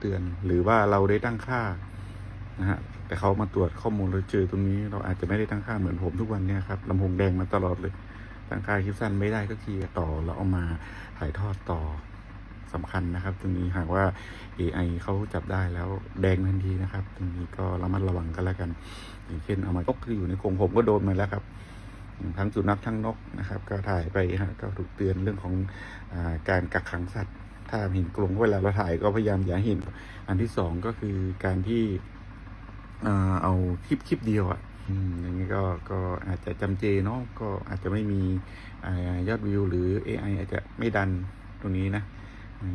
เตือน หรือว่าเราได้ตั้งค่านะฮะแต่เขามาตรวจข้อมูลเราเจอตรงนี้ เราอาจจะไม่ได้ตั้งค่าเหมือนผมทุกวันเนี่ยครับลำโพงแดงมาตลอดเลย ตั้งค่าคลิปสั้นไม่ได้ก็เคลียร์ต่อแล้วเอามาถ่ายทอดต่อสำคัญนะครับ ตรงนี้หากว่า AI เขาจับได้แล้วแดงทันทีนะครับ ตรงนี้ก็ระมัดระวังกันแล้วกัน อย่างเช่นเอามานกที่อยู่ในกรงผมก็โดนมาแล้วครับทั้งสุนัขทั้งนกนะครับ ก็ถ่ายไปฮะก็ถูกเตือนเรื่องของอการกักขังสัตว์ ถ้าเห็นกรงเวลาเราถ่ายก็พยายามอย่าเห็น อันที่สองก็คือการที่เอาคลิปคลิปเดียวอะอย่างนี้ก็ก็อาจจะจำเจเนาะก็อาจจะไม่มียอดวิว หรือ AI อาจจะไม่ดันตรงนี้นะ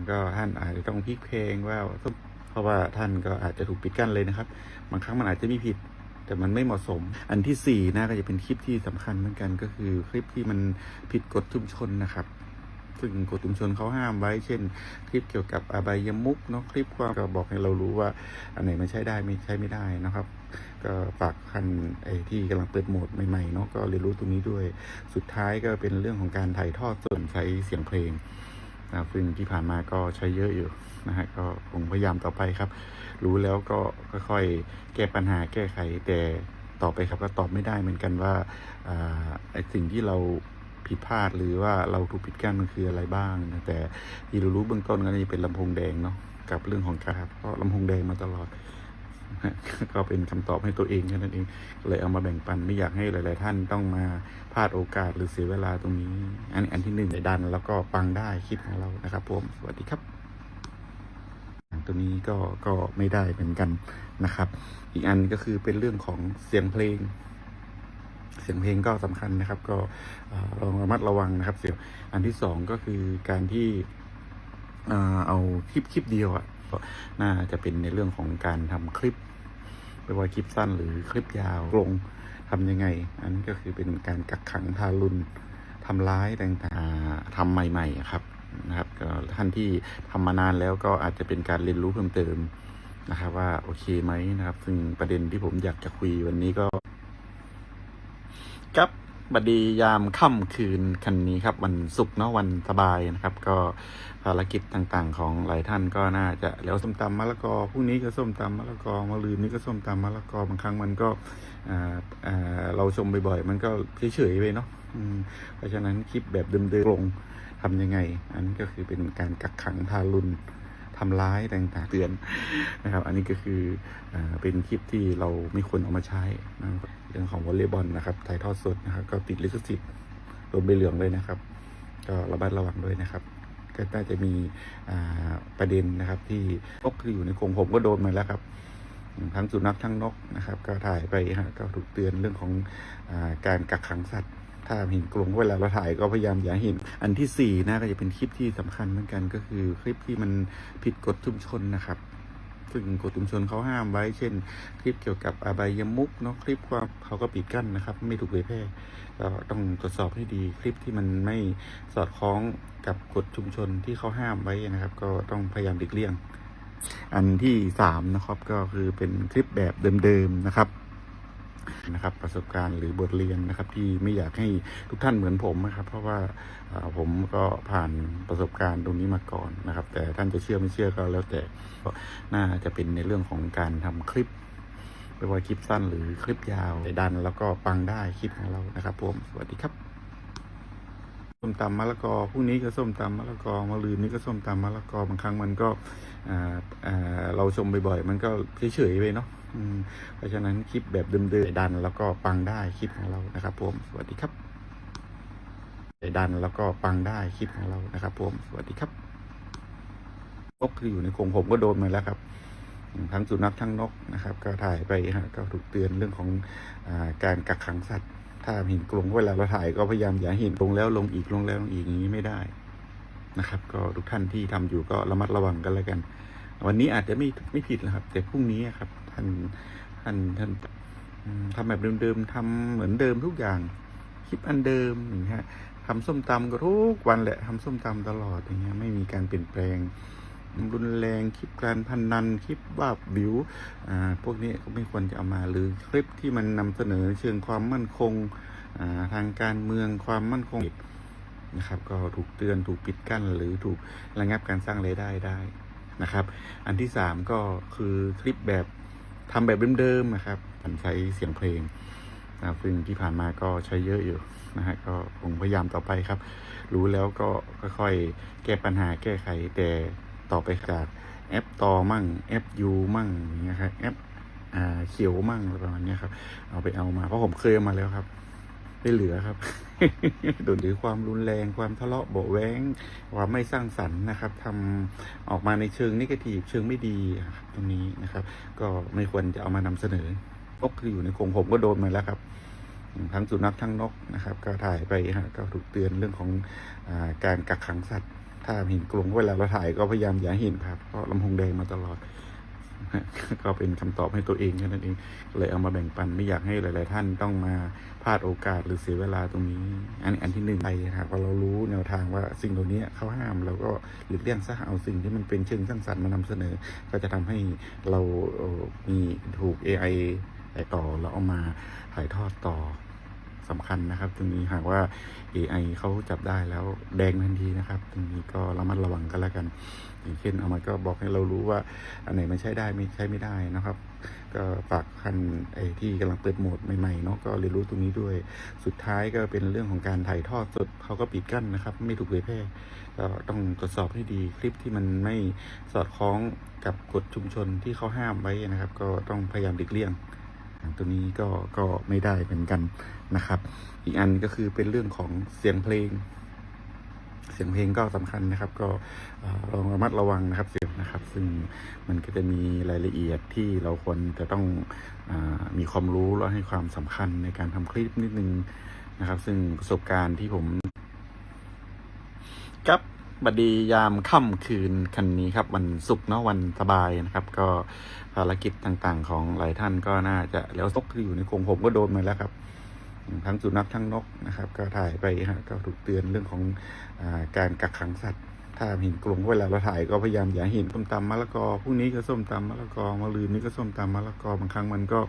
ก็ท่านอาจจะต้องพลิกเพลงว่าเพราะว่าท่านก็อาจจะถูกปิดกั้นเลยนะครับ บางครั้งมันอาจจะมีผิด แต่มันไม่เหมาะสม อันที่สี่นะก็จะเป็นคลิปที่สำคัญเหมือนกันก็คือคลิปที่มันผิดกฎชุมชนนะครับ ซึ่งกฎชุมชนเขาห้ามไว้ เช่น คลิปเกี่ยวกับอบายมุกเนาะคลิปความก็บอกให้เรารู้ว่า อันไหนมันใช้ได้ไม่ใช้ไม่ได้นะครับ ก็ฝากคันไอ้ที่กำลังเปิดโหมดใหม่ๆเนาะก็เรียนรู้ตรงนี้ด้วยสุดท้ายก็เป็นเรื่องของการถ่ายทอดส่วนใช้เสียงเพลงนะซึ่งที่ผ่านมาก็ใช้เยอะอยู่นะฮะก็คงพยายามต่อไปครับ รู้แล้วก็ค่อยๆแก้ปัญหาแก้ไขแต่ต่อไปครับก็ตอบไม่ได้เหมือนกันว่าอ่าไอ้สิ่งที่เรา ผิดพลาดหรือว่าเราถูกปิดกั้นมันคืออะไรบ้างนะแต่ที่เรารู้เบื้องต้นก็จะเป็นลำโพงแดงเนาะกับเรื่องของการเพราะลำโพงแดงมาตลอดก็เป็นคำตอบให้ตัวเองแค่นั้นเองเลยเอามาแบ่งปันไม่อยากให้หลาย ๆ ท่านต้องมาพลาดโอกาสหรือเสียเวลาตรงนี้ อันอันที่หนึ่งดัน แล้วก็ปังได้คลิปของเรานะครับผมสวัสดีครับ ตัวนี้ก็ก็ไม่ได้เหมือนกันนะครับ อีกอันก็คือเป็นเรื่องของเสียงเพลง เสียงเพลงก็สำคัญนะครับ ก็ลองระมัดระวังนะครับ เสียงอันที่สองก็คือการที่เอาคลิปคลิปเดียวอะน่าจะเป็นในเรื่องของการทำคลิปไม่ว่าคลิปสั้นหรือคลิปยาวลงทำยังไง อันนี้ก็คือเป็นการกักขังทารุณทำร้ายต่างๆทำใหม่ๆครับนะครับก็ท่านที่ทำมานานแล้วก็อาจจะเป็นการเรียนรู้เพิ่มเติมนะครับว่าโอเคไหมนะครับ ซึ่งประเด็นที่ผมอยากจะคุยวันนี้ก็ ครับบัดดียามค่ำคืนคันนี้ครับวันศุกร์เนาะวันสบายนะครับ ก็ภารกิจต่างๆ ของหลายท่านก็น่าจะแล้วส้มตำมะละกอพรุ่งนี้ก็ส้มตำมะละกอมะรืนนี้ก็ส้มตำมะละกอบางครั้งมันก็เราชมบ่อยๆ มันก็เฉยๆไปเนาะเพราะฉะนั้นคลิปแบบเดิมๆลงทำยังไง อันนี้ก็คือเป็นการกักขังทารุณ ทำร้ายต่างๆเตือนนะครับ อันนี้ก็คืออเป็นคลิปที่เราไม่ควรเอามาใช้นะครับเรื่องของวอลเลย์บอลนะครับถ่ายทอดสดนะครับก็ติดลิขสิทธิ์โดนใบเหลืองเลยนะครับ ก็ระมัดระวังด้วยนะครับก็น่าจะมีประเด็นนะครับ ที่นกที่อยู่ในกรงผมก็โดนมาแล้วครับ ทั้งสุนัขทั้งนกนะครับ ก็ถ่ายไปฮะก็ถูกเตือนเรื่องของอการกักขังสัตว์ ถ้าเห็นกรงเวลาเราถ่ายก็พยายามอย่าเห็น อันที่สี่นะก็จะเป็นคลิปที่สำคัญเหมือนกันก็คือคลิปที่มันผิดกฎชุมชนนะครับซึ่งกฎชุมชนเขาห้ามไว้ เช่น คลิปเกี่ยวกับอบายมุกเนาะคลิปความเขาก็ปิดกั้นนะครับ ไม่ถูกเผยแพร่ก็ต้องตรวจสอบให้ดีคลิปที่มันไม่สอดคล้องกับกฎชุมชนที่เขาห้ามไว้นะครับ ก็ต้องพยายามหลีกเลี่ยง อันที่สามนะครับก็คือเป็นคลิปแบบเดิมๆนะครับ นะครับประสบการณ์หรือบทเรียนนะครับ ที่ไม่อยากให้ทุกท่านเหมือนผมนะครับ เพราะว่าผมก็ผ่านประสบการณ์ตรงนี้มาก่อนนะครับ แต่ท่านจะเชื่อไม่เชื่อก็แล้วแต่น่าจะเป็นในเรื่องของการทำคลิปไม่ว่าคลิปสั้นหรือคลิปยาวดัน แล้วก็ปังได้คลิปของเรานะครับผมสวัสดีครับส้มตำมะละกอพรุ่งนี้ก็ส้มตำมะละกอมะรืนนี้ก็ส้มตำมะละกอบางครั้งมันก็เราชมบ่อยๆ มันก็เฉยๆไปเนาะ เพราะฉะนั้นคลิปแบบเดิมๆดัน แล้วก็ปังได้คลิปของเรานะครับผมสวัสดีครับดันแล้วก็ปังได้คลิปของเรานะครับผมสวัสดีครับนกที่อยู่ในกรงผมก็โดนมาแล้วครับ ทั้งสุนัขทั้งนกนะครับ ก็ถ่ายไปฮะก็ถูกเตือนเรื่องของอาการกักขังสัตว์ ถ้าเห็นกรงเวลาเราถ่ายก็พยายามอย่าเห็นลงแล้วลงอีกลงแล้วลงอีกอย่างนี้ไม่ได้นะครับ ก็ทุกท่านที่ทำอยู่ก็ระมัดระวังกันแล้วกัน วันนี้อาจจะไม่ไม่ผิดนะครับ แต่พรุ่งนี้ครับ ท่านท่านท่านทำแบบเดิมๆทำเหมือนเดิมทุกอย่าง คลิปอันเดิมอย่างเงี้ยทำส้มตำก็ทุกวันแหละทำส้มตำตลอดอย่างเงี้ยไม่มีการเปลี่ยนแปลงรุนแรงคลิปการพันนันคลิปว่าบวิวอ่าพวกนี้ก็ไม่ควรจะเอามาหรือคลิปที่มันนำเสนอเชิงความมั่นคงอ่าทางการเมืองความมั่นคงนะครับ ก็ถูกเตือนถูกปิดกั้น หรือถูกระงับการสร้างรายได้ได้นะครับ อันที่สามก็คือคลิปแบบ ทำแบบเดิมๆนะครับมันใช้เสียงเพลงนะซึ่งที่ผ่านมาก็ใช้เยอะอยู่นะฮะก็คงพยายามต่อไปครับ รู้แล้วก็ค่อยๆแก้ปัญหาแก้ไขแต่ต่อไปจากแอปต่อมั่งแอปยูมั่งอย่างเงี้ยครับแอปอ่าเขียวมั่งอะไรประมาณนี้ครับ เอาไปเอามาเพราะผมเคยเอามาแล้วครับ ไม่เหลือครับโดนหรือความรุนแรงความทะเลาะเบาแว้งความไม่สร้างสรรค์นะครับทำออกมาในเชิงนิเกทีฟเชิงไม่ดีครับตรงนี้นะครับ ก็ไม่ควรจะเอามานำเสนอนกที่อยู่ในกรงผมก็โดนมาแล้วครับทั้งสุนัขทั้งนกนะครับ ก็ถ่ายไปฮะก็ถูกเตือนเรื่องของอการกักขังสัตว์ ถ้าเห็นกรงเวลาเราถ่ายก็พยายามอย่าห้เห็นครับเพราะลำพงแดงมาตลอด ก็เป็นคำตอบให้ตัวเองแค่นั้นเองเลยเอามาแบ่งปันไม่อยากให้หลาย ๆ ท่านต้องมาพลาดโอกาสหรือเสียเวลาตรงนี้ อันอันที่หนึ่งไปหากว่าเรารู้แนวทางว่าสิ่งเหล่านี้เขาห้ามเราก็หลีกเลี่ยงซะเอาสิ่งที่มันเป็นเชิงสร้างสรรค์มานำเสนอ ก็จะทำให้เรามีถูก AI ไต่ต่อแล้วเอามาถ่ายทอดต่อ สำคัญนะครับ ตรงนี้หากว่า AI เขาจับได้แล้วแดงทันทีนะครับ ตรงนี้ก็ระมัดระวังกันแล้วกัน อย่างเช่นเอามาก็บอกให้เรารู้ว่า อันไหนมันใช้ได้ไม่ใช้ไม่ได้นะครับ ก็ฝากคันไอ้ที่กำลังเปิดโหมดใหม่ๆเนาะก็เรียนรู้ตรงนี้ด้วยสุดท้ายก็เป็นเรื่องของการถ่ายทอดสดเขาก็ปิดกั้นนะครับ ไม่ถูกเผยแพร่ก็ต้องตรวจสอบให้ดีคลิปที่มันไม่สอดคล้องกับกฎชุมชนที่เขาห้ามไว้นะครับ ก็ต้องพยายามหลีกเลี่ยง ตัวนี้ก็ก็ไม่ได้เหมือนกันนะครับ อีกอันก็คือเป็นเรื่องของเสียงเพลง เสียงเพลงก็สำคัญนะครับ ก็ลองระมัดระวังนะครับเสียงนะครับ ซึ่งมันก็จะมีรายละเอียดที่เราควรจะต้องอมีความรู้และให้ความสำคัญในการทำคลิปนิดนึงนะครับ ซึ่งประสบการณ์ที่ผมครับ บัดดียามค่ำคืนคันนี้ครับวันศุกร์เนาะวันสบายนะครับ ก็ภารกิจต่างๆ ของหลายท่านก็น่าจะแล้วนกที่อยู่ในกรงผมก็โดนมาแล้วครับ ทั้งสุนัขทั้งนกนะครับ ก็ถ่ายไปฮะก็ถูกเตือนเรื่องของอการกักขังสัตว์ ถ้าเห็นกรงเวลาเราถ่ายก็พยายามอย่าเห็นส้มตำมะละกอพรุ่งนี้ก็ส้มตำมะละกอมะรืนนี้ก็ส้มตำมะละกอบางครั้งมันก็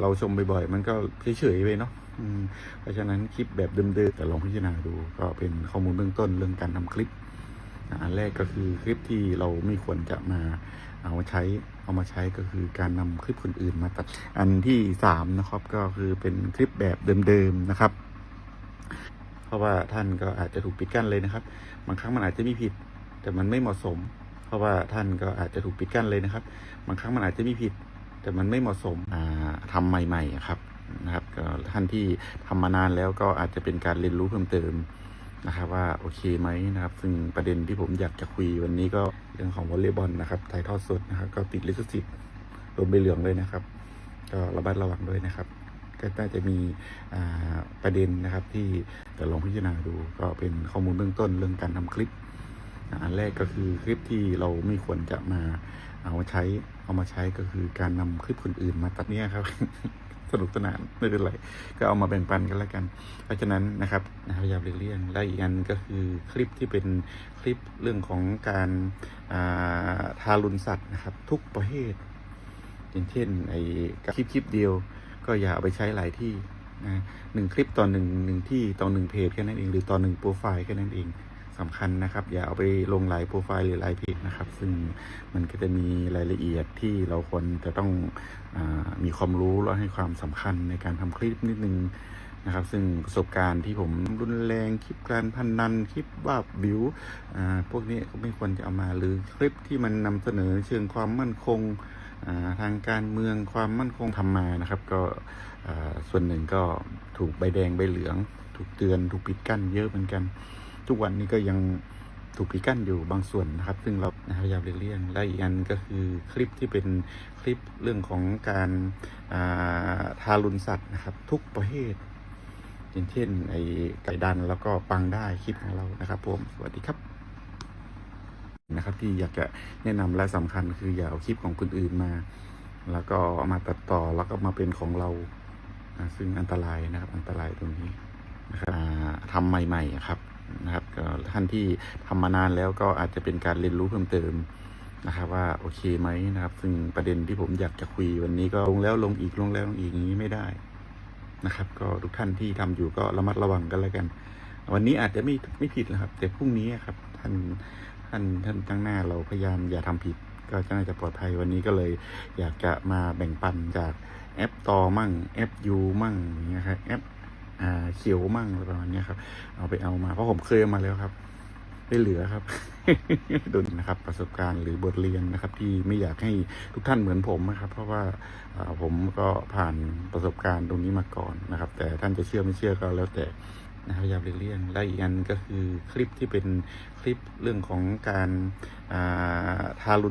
เราชมบ่อยๆมันก็เฉยๆไปเนาะเพราะฉะนั้นคลิปแบบเดิมๆแต่ลองพิจารณาดูก็เป็นข้อมูลเบื้องต้นเรื่องการทำคลิปอันแรกก็คือคลิปที่เราไม่ควรจะมาเอามาใช้เอามาใช้ก็คือการนำคลิปคนอื่นมาตัดอันที่สามนะครับก็คือเป็นคลิปแบบเดิมๆนะครับ เพราะว่าท่านก็อาจจะถูกปิดกั้นเลยนะครับ บางครั้งมันอาจจะมีผิด แต่มันไม่เหมาะสม เพราะว่าท่านก็อาจจะถูกปิดกั้นเลยนะครับ บางครั้งมันอาจจะมีผิด แต่มันไม่เหมาะสมอ่าทำใหม่ๆครับนะครับก็ท่านที่ทำมานานแล้วก็อาจจะเป็นการเรียนรู้เพิ่มเติมนะครับว่าโอเคไหมนะครับ ซึ่งประเด็นที่ผมอยากจะคุยวันนี้ก็เรื่องของวอลเลย์บอลนะครับถ่ายทอดสดนะครับ ก็ติดลิขสิทธิ์โดนใบเหลืองเลยนะครับ ก็ระมัดระวังด้วยนะครับ ก็น่าจะมีประเด็นนะครับที่จะลองพิจารณาดู ก็เป็นข้อมูลเบื้องต้นเรื่องการทำคลิปอันแรกก็คือคลิปที่เราไม่ควรจะมาเอามาใช้เอามาใช้ก็คือการนำคลิปคนอื่นมาตัดเนี่ยครับสนุกสนานไม่เป็นไรก็เอามาแบ่งปันกันแล้วกัน เพราะฉะนั้นนะครับพยายามเลี่ยงและอีกอันก็คือคลิปที่เป็นคลิปเรื่องของการาทารุณสัตว์นะครับ ทุกประเภทอย่างเช่นไอ้คลิปคลิปเดียว ก็อย่าเอาไปใช้หลายที่นะหนึ่งคลิปต่อหนึ่งหนึ่งที่ต่อหนึ่งเพจแค่นั้นเอง หรือต่อหนึ่งโปรไฟล์แค่นั้นเองสำคัญนะครับ อย่าเอาไปลงหลายโปรไฟล์หรือหลายเพจนะครับ ซึ่งมันก็จะมีรายละเอียดที่เราควรจะต้องอมีความรู้และให้ความสำคัญในการทำคลิปนิดนึงนะครับ ซึ่งประสบการณ์ที่ผมรุนแรงคลิปการพันนันคลิปว่าบิวอ่าพวกนี้ก็ไม่ควรจะเอามาหรือคลิปที่มันนำเสนอเชิงความมั่นคง ทางการเมืองความมั่นคงทำมานะครับ ก็ส่วนหนึ่งก็ถูกใบแดงใบเหลือง ถูกเตือนถูกปิดกั้นเยอะเหมือนกัน ทุกวันนี้ก็ยังถูกปิดกั้นอยู่บางส่วนนะครับ ซึ่งเราพยายามหลีกเลี่ยงและอีกอันก็คือคลิปที่เป็นคลิปเรื่องของการาทารุณสัตว์นะครับ ทุกประเภทอย่างเช่นไอ้ไก่ดันแล้วก็ปังได้คลิปของเรานะครับผมสวัสดีครับ นะครับที่อยากจะแนะนำและสำคัญคืออย่าเอาคลิปของคนอื่นมา แล้วก็เอามาตัดต่อแล้วก็มาเป็นของเราซึ่งอันตรายนะครับอันตรายตรงนี้นะครับอ่าทำใหม่ๆครับนะครับท่านที่ทำมานานแล้วก็อาจจะเป็นการเรียนรู้เพิ่มเติมนะครับว่าโอเคไหมนะครับ ซึ่งประเด็นที่ผมอยากจะคุยวันนี้ก็ลงแล้วลงอีกลงแล้วลงอีกอย่างนี้ไม่ได้นะครับ ก็ทุกท่านที่ทำอยู่ก็ระมัดระวังกันแล้วกัน วันนี้อาจจะไม่ไม่ผิดนะครับ แต่พรุ่งนี้ครับ ท่าน ท่านท่านตั้งหน้าเราพยายามอย่าทำผิด ก็จะน่าจะปลอดภัยวันนี้ก็เลย อยากจะมาแบ่งปันจากแอปตอมั่งแอปยูมั่งอย่างเงี้ยครับแอปอ่าเขียวมั่งอะไรประมาณนี้ครับเอาไปเอามาเพราะผมเคยมาแล้วครับได้เหลือครับดุลนะครับประสบการณ์หรือบทเรียนนะครับ ที่ไม่อยากให้ทุกท่านเหมือนผมนะครับ เพราะว่าอ่าผมก็ผ่านประสบการณ์ตรงนี้มาก่อนนะครับ แต่ท่านจะเชื่อไม่เชื่อก็แล้วแต่ นะครับพยายามหลีกเลี่ยงและอีกอันก็คือคลิปที่เป็นคลิปเรื่องของการาทารุณ